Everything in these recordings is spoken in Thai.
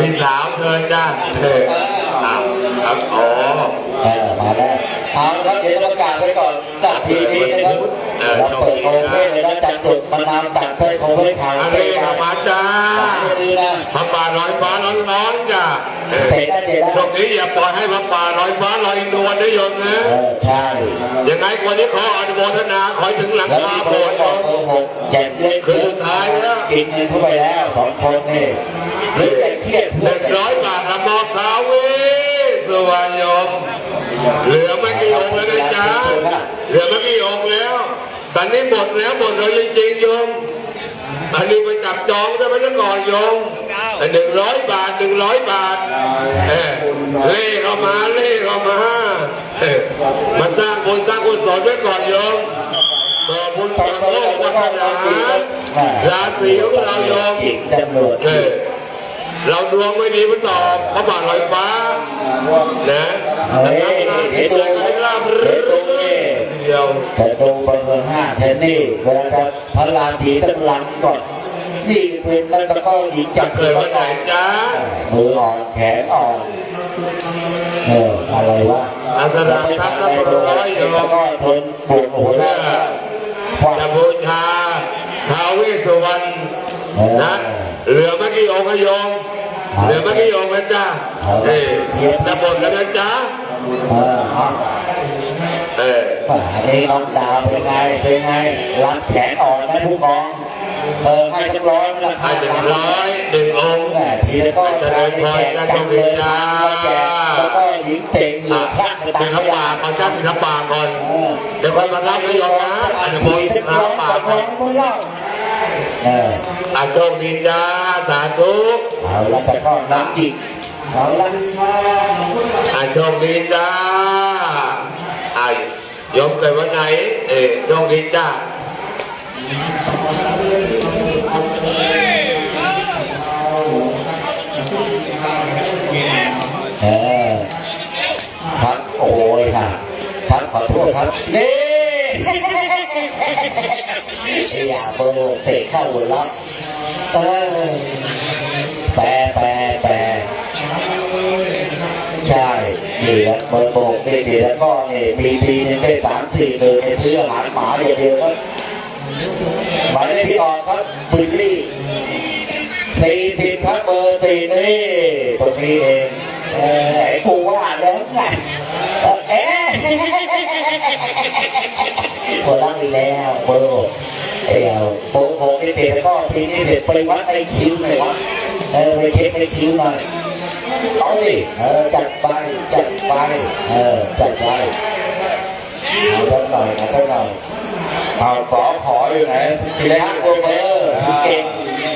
พี่สาวเธอจ้าเออครับครับอ๋อเออมาได้เอาละครับเดี๋ยวจะประกาศไว้ก่อนจากทีนี้นะครับเราเปิดโอเพ่เลยนะจัดจุดมานาวตัดเพ่โอเพ่ขาวอันเตะนี้กัมาจ้าดีนะพระป่าลอยฟ้าร้อนร้อนๆจ้าเออเตะได้เตะได้ช่วงนี้อย่าปล่อยให้พระป่าลอยฟ้าลอยนวลนะโยมนะเออใช่ยังไงวันนี้ขออนุโมทนาขอให้ถึงหลังแล้วคามีโบเบอสร์ถ์บอกเบอร์หกแจกเล่นคือสุดท้ายแล้วกินเงินเข้าไปแล้วสองคนนี่ หรือจะเครียดหเพื่อนึ่นงร้อยบาทละมอบท้าวเวสสวรรณโยมเหลือไม่กี่องค์แล้วนะจ๊ะเหลือไม่กี่องค์แล้ว ตอนนี้หมดแล้วหมดเลยจริงๆโยมอันนี้ไปจับจองได้ไหมจะก่อนโยมหนึ่งร้อยบาทหนึ่งร้อยบาทเออเล่เข้ามาเล่เข้ามาเออมาสร้างบุญสร้างกุศลไว้ก่อนโยมต่อบุญต่อโลกวัฒนาราศีของเราโยมจิงตำรวจ เราดวงไม่ดีมันตอบพระบาทลอยฟ้า นะนะครับเดี๋ยวใจดูให้ราบเดี๋รื่ยวนดูนี่เดียวต่ดูเบอร์ห้าเทนนี่เวลาจะพระรามทีตั้งหลังก่อนนี่เป็นแล้วก็หญิงจะจับเกิดวันไหนจ๊ะมืออ่อนแขนอ่อนเอออะไรวะอัสดาทัพนักร้อยโยแล้วมก็ทนปวดหัวเพื่อควาจะบูชาท้าวเวสสุวรรณนะเหลือไม่กี่องค์โยม เหลือไม่กี่องค์นะจ๊ะเอ้ยจะหมดแล้วนะจ๊ะเออเอาเออป่านี้น้องดาวเป็นไง เป็นไงรับแขนอ่อนนะผู้กอง เออให้ทั้งร้อยราคาให้หนึ่งร้อยหนึ่งองค์แหม่ทีละก็ชายแจกจังเลยนะแจกแล้วก็หญิงเต่งหญิอะงข้างกระตัเป็งนขขับยะป่าก่อนจ้าเป็นขับป่าก่อนเออเดี๋ยวค่อยมารับนะโยมนะอันนี้ทีบุญทั้งขัร้อบงป่ากับก่ร้ออนงมือ เล่าเอออาโชคดีจ้าสาธุเอาละแต่ก็น้ำจิกเอาละอาโชคดีจ้าอาโยมเกิดวันไหน เออโชคดีจ้าเออครับโอ้ยค่ะครับขอโทษครับนี่ อย่าเบอร์เตะเข้าหัวล็อกเออแปรแปรแปรใช่นี่ครับเบอร์โบกนี่ดีแล้วก็นี่มีทีนึงได้สามสี่หนึ่งในซื้ออาหารหมาเดียวเดียวก็หมายเลขที่ออกครับบุลลี่สี่สิบครับเบอร์สี่นี่คนนี้เองเออไอ้กูว่าแล้วไงเอ๊ะ หัวเราะอีกแล้วเบอร์หกเอ้าเบอร์หกนี่เด็กแล้วก็ทีนี้เด็กไปวัดไอคิวหน่อยวะเออไปเช็คไอคิวหน่อยเอาดิเออจัดไปจัดไปเออจัดไปเอาเท่าหน่อยเอาเท่าหน่อยเอาขอขออยู่ไหนทีแรกเบอร์เบอร์เก่ง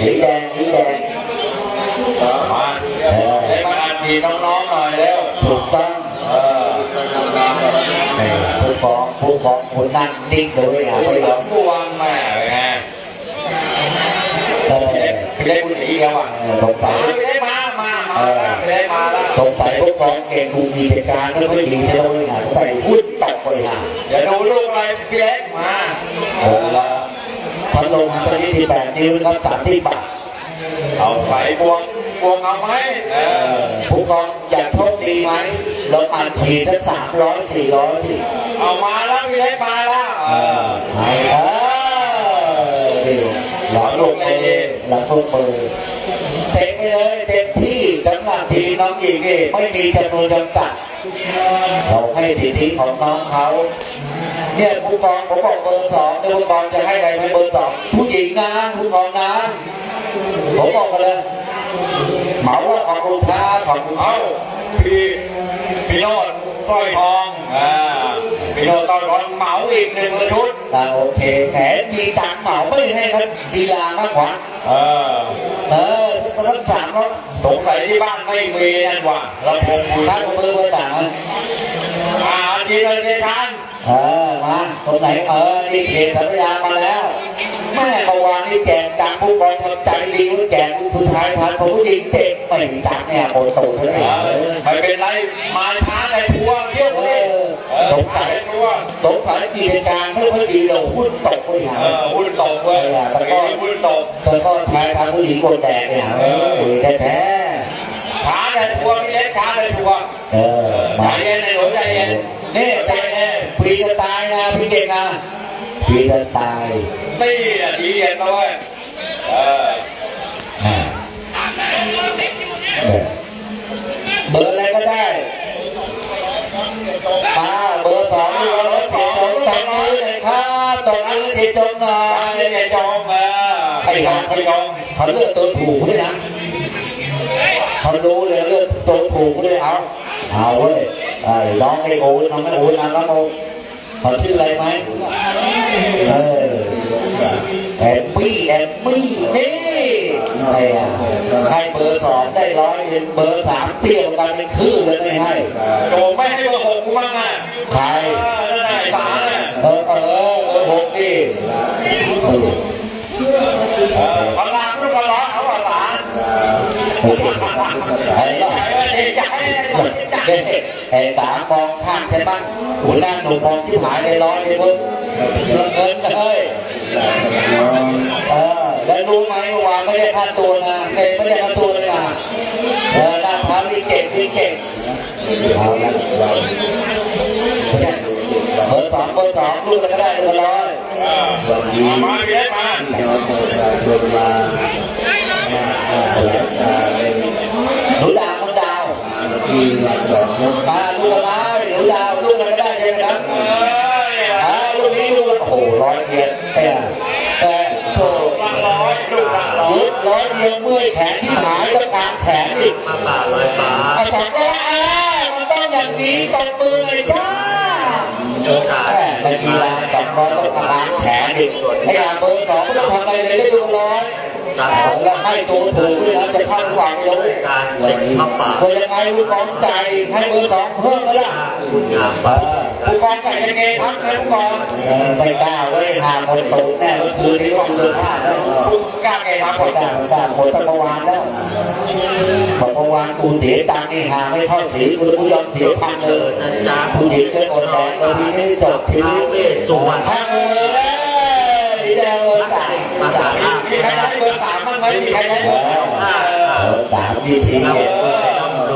สีแดงสีแดงมาให้มาอัดฉีดน้องๆหน่อยเร็วถูกต้องเออ ผู้ฟ้องผู้ฟ้องคนนั่งนิ่งเลยอะผู้ไม่หลอมงบวังแม่เป็นไงเออพี่เล็กพี่เล็กบุญหนีแล้วอะสงสัยพี่เล็กมามามาแล้วพี่เล็กมาแล้วสงสัยผู้ฟ้องเก่งคุมกิจการไม่ค่อยดีเท่าไหร่นะใส่หุ้นตกไปหาเดี๋ยวดูลูกอะไรพี่เล็กมาเออพัดลมตัวนี้ที่แปดนิ้วครับสามที่ปากเอาใส่บวงบวงเอาไหมเออผู้กองอยากโชคดีไหม เราอัดฉีดทั้งสามร้อยสี่ร้อยสิเอามาแล้วพี่เล็กมาแล้วเออเออดีหลังลงมือหลังลงมือเต็มไปเลยเต็มที่สำหรับทีมน้องหญิงนี่ไม่มีจำนวนจำกัดเราให้สิทธิของน้องเขาเนี่ยผู้กองผมบอกเบอร์สองเนี่ยผู้กองจะให้อะไรเป็นเบอร์สองผู้หญิงนะผู้กองนะผมบอกกันเลยเหมาว่าขอบคุณครับขอบคุณเอาพี่ พี่โนดสร้อยทองอ่าพี่โนดสร้อยทองเหมาอีกหนึ่งชุดอ่าโอเคแหมมีตังค์เหมาไม่ให้กันกีฬามากกว่าเออเออมันต้องสามร้อยสงสัยที่บ้านไม่มีนั่นว่ะลำโพงมือถ้าผมมือเบอร์สามอ่าทีเลยทีทันเออมาตรงไหนเออนี่เขตสัญญามาแล้ว แม่เมื่อวานนี้แจกตังค์ผู้กองทำใจดีว่าแจกสุดท้ายพันผมผู้หญิงเจ็บไม่มีตังค์เนี่ยโอนตูเท่าไหร่เออไม่เป็นไรมาช้าในทัวร์เที่ยวเอเลยอเออสงช้าสัยในทัวร์สงสัยกิจการไม่ค่อยดีเราหุ้นตกไปหาเออหุ้นตกเว้ยเมื่อกี้หุ้นตกแล้วก็ชายทางผู้หญิงโดนแดกเนี่ยเออแท้เลยทัวร์พี่เล็กช้าเลยทัวร์เออใจมาเย็นเลยหนูใจเย็นนี่ใจแน่ปีจะตายนะพี่เก่งนะปี จะตาย นี่อะดีเย็นนะเว้ยเอออ่าเออเบอร์อะไรก็ได้มาเบอร์สองเบอร์สองตบมือเลยครับตบมือที่จงหน่อตายเลยอย่าจองมาไอ้หาเขายอมเขาเลือกตัวถูกด้วยนะเขารู้เลยเลือกตัวถูกด้วยเอาเอาเว้ยไอ้น้องไอ้โอ้น้องไอ้โอ้นะน้องโอ้เขาชื่ออะไรไหมเออแอมมี่แอมมี่นี่ไอ้อะให้เบอร์สองได้ร้อยหนึ่งเบอร์สามเตี้ยกันเป็นคืบเลยไม่ให้โจมไม่ให้เบอร์หกกูมั่งอะใครเออนั่นน่ะไอ้สารน่ะเออเออเบอร์หกนี่เออเออพลังลูกกระล้อเขาอะสารไอ้ใจว่าเด็กใจ ใจใจไอ้สามมองข้ามใช่ปะหัวหน้าหนุ่มมองที่หายในร้อยเลยมึงเงินเงินเลยเออแล้วรู้ไหมเมื่อวานไม่ได้ค่าตัวนะเองไม่ได้ค่าตัวเลยนะเออหน้าท้ามีเก่งมีเก่งเอาละเบอร์สองเบอร์สองลูกอะไรก็ได้เรียบร้อยมาพี่เล็กมาห มาลูกอะไรหนูดาวลูกอะไรก็ได้ใช่ไหมครับเออเนี่ยอ่าลูกนี้ลูกโอ้โหร้อยเดียวแต่แต่โถลังร้อยลูกลังร้อยยุดร้อยเดียวเมื่อยแขนที่หายแล้วกลางแขนอีกมาป่าลอยฟ้าไอ้สองก็อ่ามันต้องอย่างนี้ตบมือเลยจ้าโอกาสแม่ในกีฬาจับบอลต้องกลางแขนอีกไอ้ยาเบอร์สองไม่ต้องทำอะไรเลยได้ดูร้อย ตามแล้วให้ตัวถูกด้วยนะจะเข้าหวังลงการเสร็จพระป่าว่ายังไงลูกของใจให้เบอสองเพิ่มก็ได้คุณงามป่าผู้กองไก่ยังไงทักเลยผู้กองไม่กล้าเว้ยหาคนตกแน่เมื่อคืนนี้ต้องเดินพลาดแล้วผู้กล้าไงทักหมไม่ดกล้าไม่กล้าหมดตั้งเมื่อวานแล้วบอกเมื่อวานกูเสียตังค์นี่หาไม่เท่าถีกูกูยอมเสียพันเลยนะจ๊ะผู้หญิงเลยอดแดงเลยทีนี้จบทีท้านี้วเวสุวรรณข้างเลยสีแดงเลยจ่า ใครได้เบอร์สามบ้างไหมมีใครได้เบอร์สามเออสามทีทีเราเนี่ย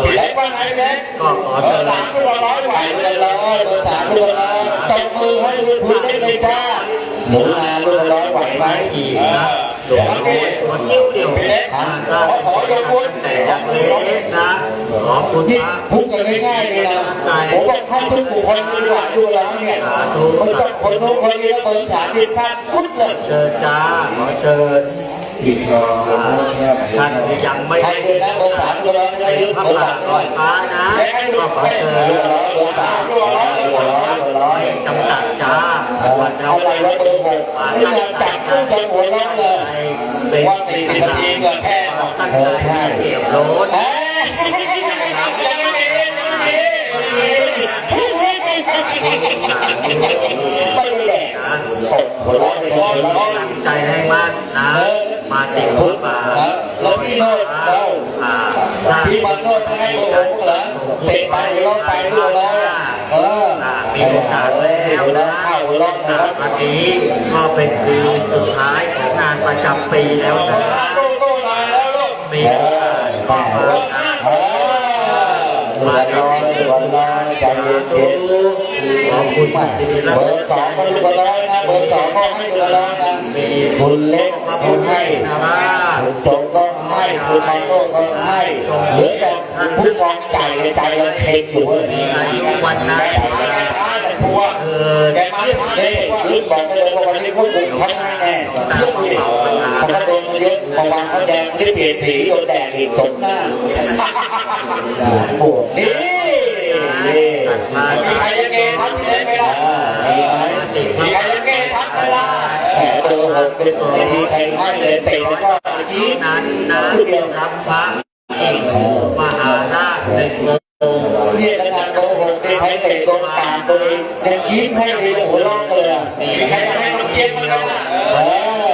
พี่เล็กว่าไงเล็กก็ขอเบอเชิญร์สามก็ร้อยไหวเลยร้อยเบอร์สามก็ร้อยตบมือให้ลูกคุณได้เลยจ้าหนูนาลูกร้อยไหวไหมอีกนะ หลวงพ่อหัวนิ้วเดียวมาสร้างแต่ยังเล็กนะขอคุณพระพูดกันง่ายๆเลยนะผมว่าท่านทุกบุคคลดีกว่าอยู่แล้วเนี่ยมันต้องคนโน้นคนนี้แล้วเบอร์สามที่สั้นกุ๊ดเลยเชิญจ้าขอเชิญ ท่านที่ยังไม่ใครเดินนะเบอร์สามก็ร้อยไม่ได้ยึดพระเบอร์ป่าสามลร้ออยยฟ้านะก็ขอเชิญเบอร์สามเบอร์ร้อยเบอร์ร้อยเบอร์ร้อยจำกัดจ้าวันเราอะไรวะเบอร์หกนี่ยังจับลูกจับหัวร้องเลยเป็นว่าสี่สิบนาทีเกินแค่หรอกตั้งใจเก็บรถเอ้ยไม่ได้แดกหัวร้องเลยหัวร้องตั้งใจให้มั่นนะ มาติดรถป่าแล้วพี่โนดเราอ่าสร้างพี่มันโนดให้โอ้โหเหรอเตะไปร้องไปด้วยร้องเออมีโอกาสแล้วนะเข้าร้องนะครับวันนี้ก็เป็นคืนสุดท้ายของงานประจำปีแล้วเบอนะร์ห้าตู้ตู้หน่อยแล้วลูกมีโอกาสก็มาเอ อยใจเย็นขอบคุณมาสิริรัเบอร์สองก็ลูกร้อยนะเบอร์สองก็ให้ลูกร้อยนะคุณเล็กคุณให้คุณจงก็ให้คุณมันโก็ให้เหลือแต่ผู้กองใจใจเราเช็คอยู่เลยมีอายุวันนะแกท้าแกท้าแต่ทัวร์เออแกมาท้าแต่นี่ทัวร์คือบอกได้เลยว่าวันนี้พวกผมเขาให้าแน่เชื่อดิเขาก็โดนมาเยอะเมื่อวานเขาแดงไม่ได้เปลี่ยนสีโดนแดงอีกสมหน้าบวกนี่ นี่มามีใครยังไงทักพี่เล็กไม่ได้อ่ามีไหมติดมีใครยังไงทักไม่ได้แหมเบอร์หกเป็นไม่มีใครให้เลยเตะแล้วก็ยิ้นั้นนะผู้เดียวรับพระเอกมหาราชหนึ่งองค์เนี่ยขนาดเบอร์หกเป็นใครเตะโดนปากตัวเองยังยิ้มให้เลยหัวเราะเลยมีใครจะให้น้องเจี๊ยบมันไหมล่ะเอเอ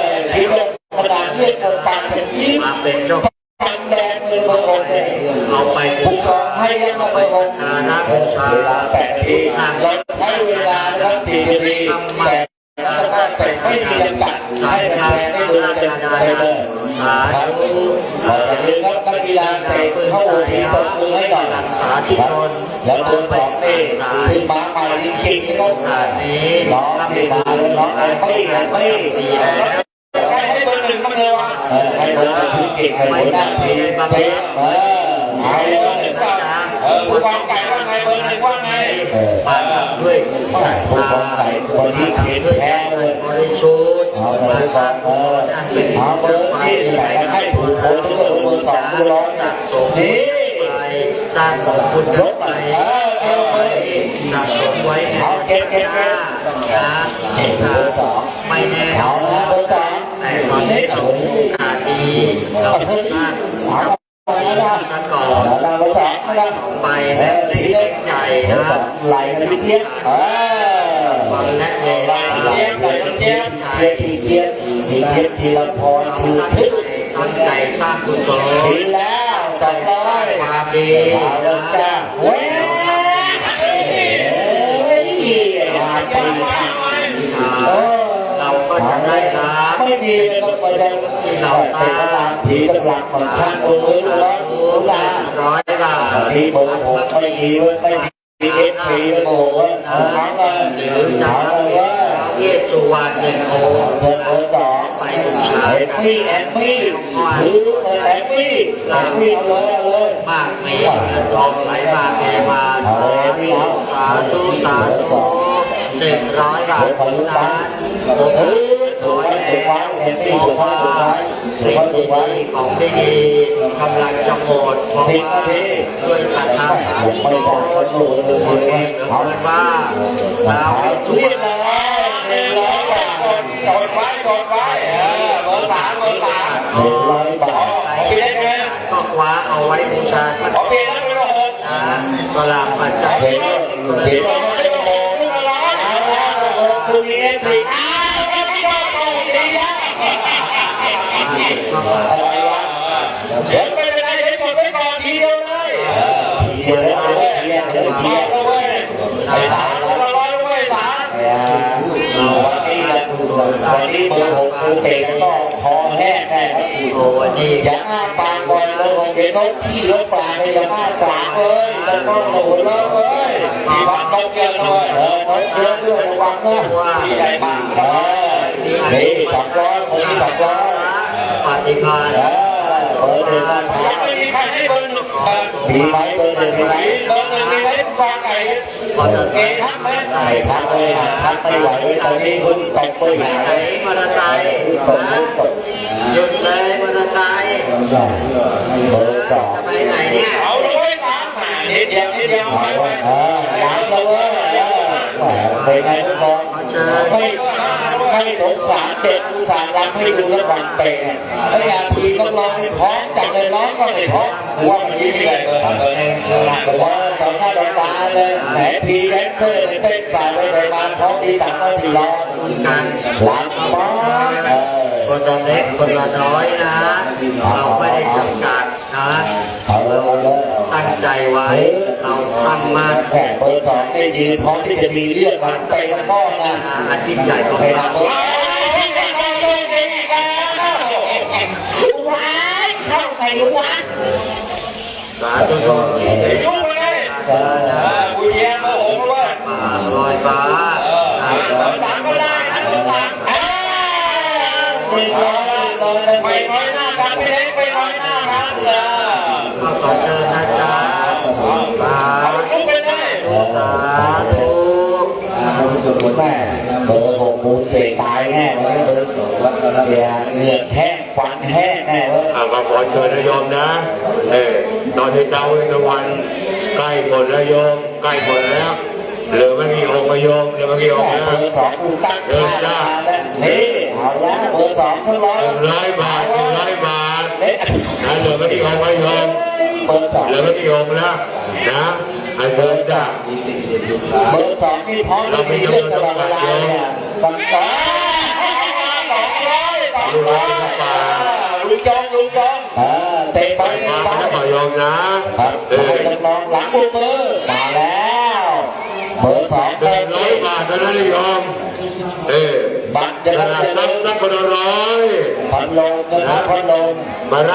ออคิดว่าขนาดเลือดโดนปากยังยิ้มมาเป็นเจ้าปันแดง เลยเบอร์หกเนี่ยเอาไปผู้กองให้ยังมาเบอร์หกเออเวลาแปดทีเราใช้เวลานะครับสี่นาทีแต่เราก็เตะไม่มีจำกัดให้แฟนได้ดูเต็มๆเลยสาครับธุอย่าลืมครับนักกีฬาเตะเข้าทีตบมือให้หน่อยรักษาที่นนแล้วเบอร์สองนี่คือมาใหม่จริงๆนะครับน้องนี่มาเลยน้องแอนตี้แอนตี้ บอร์ทีมเก่งให้หัวหน้าทีมเทปเออเอาเลเบอร์หนึ่งยบ้างเออผู้กองไก่ว่าไงเบอร์หนึ่งว่าไงเออมาด้วยผู้กตาองไก่วันนี้เขียนแพ้เลยบริสุทธิ์เอาเลยก่อนเออเอาเบอร์นี่แต่ให้ถูกคนที่เบอร์เบอร์สองเบอร์ร้อยสะสมนี่ไปสร้างสมคุณกันไปเออเอาไปสะสมไว้ในเก็บเก็บหเก็น้าบนะเบอร์สองไม่แน่เอาละเบอร์สอง ตอนนี้เราอาดีเราสร้างเอาละเอาก่อนเอาละเบอร์สองไปและเล็กเล็กใหญ่เบอนะร์สองไหลกันเทียบเออวันและเวลาเจี๊ยบเลยเจี๊ยบเทียบเทียบเทียบทีละพรทีทึกตั้งใจสร้างกุศลดีแล้วสองร้อยความดีเอาละจ้าเว้ยเฮ้ยมาปี ค่ะโอ้เราก็จะได้รับไม่ดีเลยก็ประเด็นที่เราเป็นพลังทีกำลังของช่างตัวมือร้อนรู้ลาร้อยบาททีโบผมไม่ดีเว้ยไม่ดีเอฟพีโบเว้ยเอาทั้งเลยหรือจะเอารับเยเวเว้ยสุวรรณหนึ่งองค์เธอเบอร์สองไปบูชาแอนมี่แอนมี่หรือแอนมี่แอนมี่เอาเลยเอาเลยมากมีเงินทองไหลมาเทมาสาธุสาธุสาธุ หนึ่งร้อยบาทเท่านั้นผมเออสวยไว้ว้แอนเพมี่ถูกราะไว้ว่าสิ่งดีๆของดีๆกำลังจะหมดเพราะว่าด้วยศรัทธาสาธุชนคนเองเหลือเกินว่าเราเป็นสุเรีวยบร้อยหนึ่งร้อยบาทกดไว้กดไว้เออเบอร์สามเบอร์สามหนึ่งร้อยบาทพี่เล็กไหมก็คว้าเอาไว้บูชาสักขอพี่เล็กเป็นหกนะสลากปัจจัยเห็นเสิอ้าวพี่ก็โตดีแล้วก็มาอะไรวะเลยวไม่เป็นไรเดี๋ยวกดไว้ก่อนทีเดียวเลยเชียร์เลยเชียร์เดี๋ยวเชียร์เอาเว้ยไอ้สามคนละร้อยเว้ยสาวันนี้วันนี้เบอร์หกกูเตะก็คอแห้งแน่ครับโอ้วันนี้อย่าอ้าปาก มองเห็นนกขี้นกปากเลยอย่าอ้าปาเอ้ยแล้วก็โหนแล้วเอ้ยมีวันนกเยอะด้วยเออนกเยอะด้วยระวังนะที่ใหญ่มากเออนี่สองร้อยผมสองร้อยปฏิภาณ เออเบอร์หนึ่งนะคยัรังบไม่มีใครให้เบอร์หนึ่งเบอร์มีไหมเบอร์หนึ่งมีไหมเบอร์หนึ่งมีไหมฟางไก่เกทักไหมทักเลยอะทักไม่ไหวเลยตอนนี้คุณตกไปหาไหนมอเตอร์ไซค์ตกตกหยุดเลยมอเตอร์ไซค์เบอร์สองจะไปไหนเนี่ยเอาเลยสามอะนิดเดียวนิดเดียวไปไปเออหลังแล้วเว้ยเออเป็นไงทุกคนขอเชิญ ไม่ไม่สงสารเด็กอุตส่าห์รับให้ดูแล้วบังเตะไอ้ยาทีก็ร้องให้ท้องจังเลยร้องก็ไม่ท้องว่ามันยิ่งใหญ่เบอร์ทำเบอร์หนึ่งบอกว่าต่อหน้าต่อตาเลยแหมทีแดนเซอร์เต้นสายไปใส่มาท้องทีสามนาทีร้องคุณกันหลังฟ้ออคนละเล็กคนละน้อยนะเราไม่ได้จำกัดนะเอาเลย ตั้งใจไว้ เราตั้งมั่นแข่เบอร์สองได้ยืนพร้อมที่จะมีเรื่องมันเตะกันบ้องนะอันยิ่งใหญ่ของเวลาเราเบอร์ว้าเข้าไปวะสาธุชนที่ได้ยุ่งเลยเออกูแย่เบอร์หกแล้วว้ยมาลอยฟ้าเบอร์สามก็ได้นะเบอร์สามหนึ่งร้อยหนึ่งร้อยไปน้อยหน้ากันพี่เล็กไปน้อยหน้ากันเออ เลยธุสาธุแม่เบอร์หกกูเตะตายแน่เลยเบอร์สองวัดระเบียเหงือกแห้งฟันแห้งแน่เว้ยอ่ามาขอเชิญนะโยมนะเออตอนที่เจ้าเวทวันใกล้หมดแล้วโยมใกล้หมดแล้วเหลือไม่กี่องค์มาโยมเหลือไม่กี่องค์นะเบอร์สองกูตั้งค่าแล้วนี่เอาละเบอร์สองเทั้งร้อยหนึ่งร้อยบาทหนึ่งร้อยบาทเอ๊ะนะเหลือไม่กี่องค์มาโยมเบอร์สองเหลือไม่กี่องค์แล้วนะ ให้เชิญจ้าเบอร์สองนี่พร้อมจะมีเรื่องตลอดเวลาเนี่ยตั้งแต่สองร้อยสองร้อยลุงจองลุงจองเตะไปเตะมาไปต่อยอมนะครับเอให้น้องหลังบุกมือมาแล้วเบอร์สองหนึ่งร้อยบาทเท่านั้นโยมเออบัตรจะรับนาดจะนัรับบนับคนลร้อยพันลมนะครับพันลมมารับ